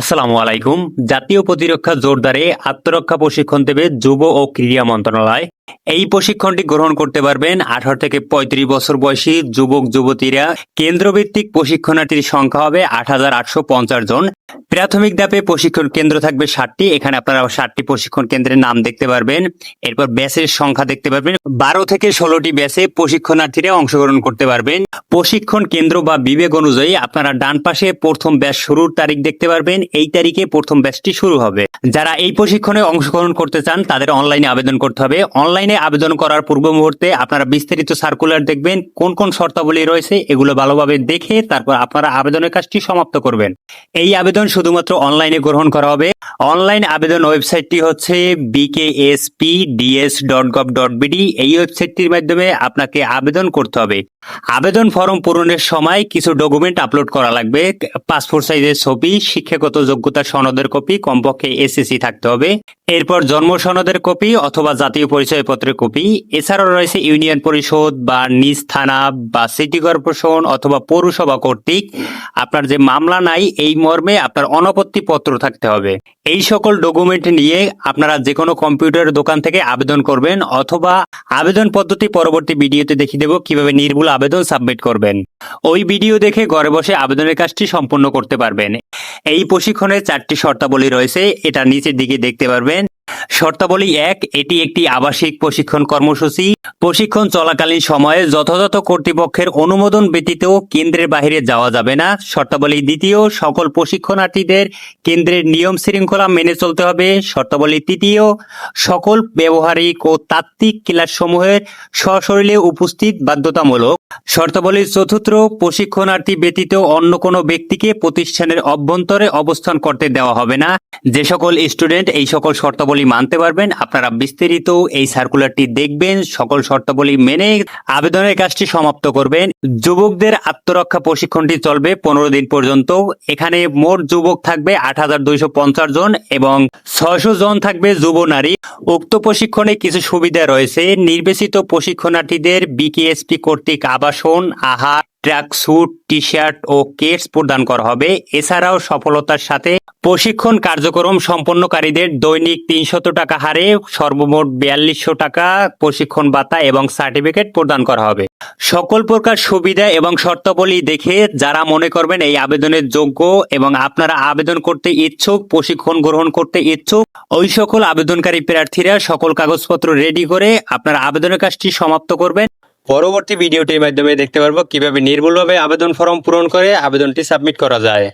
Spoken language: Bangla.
আসসালামু আলাইকুম। জাতীয় প্রতিরক্ষা জোরদারে আত্মরক্ষা প্রশিক্ষণ দেবে যুব ও ক্রীড়া মন্ত্রণালয়। এই প্রশিক্ষণটি গ্রহণ করতে পারবেন আঠারো থেকে পঁয়ত্রিশ বছর বয়সী যুবক, যুবতীরা। কেন্দ্রভিত্তিক প্রশিক্ষণার্থীর সংখ্যা হবে আট হাজার আটশো পঞ্চাশ জন। প্রাথমিক ধাপে প্রশিক্ষণ কেন্দ্র থাকবে ষাটটি। এখানে আপনারা ষাটটি প্রশিক্ষণ কেন্দ্রের নাম দেখতে পারবেন। এরপর ব্যাচের সংখ্যা দেখতে পারবেন। বারো থেকে ষোলোটি ব্যাচে প্রশিক্ষণার্থীরা অংশগ্রহণ করতে পারবেন। প্রশিক্ষণ কেন্দ্র বা বিবেক অনুযায়ী আপনারা ডান পাশে প্রথম ব্যাচ শুরুর তারিখ দেখতে পারবেন। এই তারিখে প্রথম ব্যাচটি শুরু হবে। যারা এই প্রশিক্ষণে অংশগ্রহণ করতে চান, তাদের অনলাইনে আবেদন করতে হবে। অনলাইনে আবেদন করার পূর্ব মুহূর্তে আপনারা বিস্তারিত সার্কুলার দেখবেন, কোন কোন শর্তাবলী রয়েছে, এগুলো ভালোভাবে দেখে তারপর আপনারা আবেদনের কাজটি সমাপ্ত করবেন। এই আবেদন শুধুমাত্র অনলাইনে গ্রহণ করা হবে। অনলাইন আবেদন ওয়েবসাইটটি হচ্ছে BKSPDS dot gov dot BD এই ওয়েবসাইটটির মাধ্যমে আপনাকে আবেদন করতে হবে। আবেদন ফর্ম পূরণের সময় কিছু ডকুমেন্ট আপলোড করা লাগবে। পাসপোর্ট সাইজের ছবি, শিক্ষাগত যোগ্যতা সনদের কপি, কমপক্ষে এসএসসি থাকতে হবে। এরপর জন্ম সনদের কপি অথবা জাতীয় পরিচয়পত্রের কপি। এছাড়াও রয়েছে ইউনিয়ন পরিষদ বা নিজ থানা বা সিটি কর্পোরেশন অথবা পৌরসভা কর্তৃক। আপনার যে মামলা নাই, এই মর্মে আপনার অনাপত্তি পত্র থাকতে হবে। এই সকল ডকুমেন্ট নিয়ে আপনারা যে কোনো কম্পিউটার দোকান থেকে আবেদন করবেন অথবা আবেদন পদ্ধতি পরবর্তী ভিডিওতে দেখিয়ে দেবো কীভাবে নির্ভুল আবেদন সাবমিট করবেন। ওই ভিডিও দেখে ঘরে বসে আবেদনের কাজটি সম্পূর্ণ করতে পারবেন। এই প্রশিক্ষণে চারটি শর্তাবলী রয়েছে, এটা নিচের দিকে দেখতে পারবেন। শর্তাবলী এক এটি একটি আবাসিক প্রশিক্ষণ কর্মসূচি। প্রশিক্ষণ চলাকালীন সময়ে যথাযথ কর্তৃপক্ষের অনুমোদন ব্যতীত কেন্দ্রের বাইরে যাওয়া যাবে না। শর্তাবলী দ্বিতীয়, সকল প্রশিক্ষণার্থীদের কেন্দ্রের নিয়ম শৃঙ্খলা মেনে চলতে হবে। শর্তাবলী তৃতীয়, সকল ব্যবহারিক ও তাত্ত্বিক ক্লাসসমূহের সশরীরে উপস্থিত বাধ্যতামূলক। শর্তাবলীর চতুর্থ, প্রশিক্ষণার্থী ব্যতীত অন্য কোনো ব্যক্তিকে প্রতিষ্ঠানের অভ্যন্তরে অবস্থান করতে দেওয়া হবে না। যে সকল স্টুডেন্ট এই সকল শর্তাবলী মানতে পারবেন, আপনারা বিস্তারিত এই সার্কুলারটি দেখবেন। সকল শর্তাবলী মেনে আবেদনের কাজটি সমাপ্ত করবেন। যুবকদের আত্মরক্ষা প্রশিক্ষণটি চলবে পনেরো দিন পর্যন্ত। এখানে মোট যুবক থাকবে আট হাজার দুইশো পঞ্চাশ জন এবং ছয়শো জন থাকবে যুব নারী। উক্ত প্রশিক্ষণে কিছু সুবিধা রয়েছে। নির্বাচিত প্রশিক্ষণার্থীদের বিকেএসপি কর্তৃক আবাসন, আহার ট্র্যাক স্যুট টি শার্ট ও কেটস প্রদান করা হবে। এছাড়াও সফলতার সাথে প্রশিক্ষণ কার্যক্রম সম্পন্নকারীদের দৈনিক তিনশত টাকা হারে সর্বমোট বিয়াল্লিশশো টাকা প্রশিক্ষণ ভাতা এবং সার্টিফিকেট প্রদান করা হবে। সকল প্রকার সুবিধা এবং শর্তাবলী দেখে যারা মনে করবেন এই আবেদনের যোগ্য এবং আপনারা আবেদন করতে ইচ্ছুক, প্রশিক্ষণ গ্রহণ করতে ইচ্ছুক, ওই সকল আবেদনকারী প্রার্থীরা সকল কাগজপত্র রেডি করে আপনার আবেদনের কাজটি সমাপ্ত করবেন। পরবর্তী ভিডিওটির মাধ্যমে দেখতে পারব কীভাবে নির্ভুলভাবে আবেদন ফর্ম পূরণ করে আবেদনটি সাবমিট করা যায়।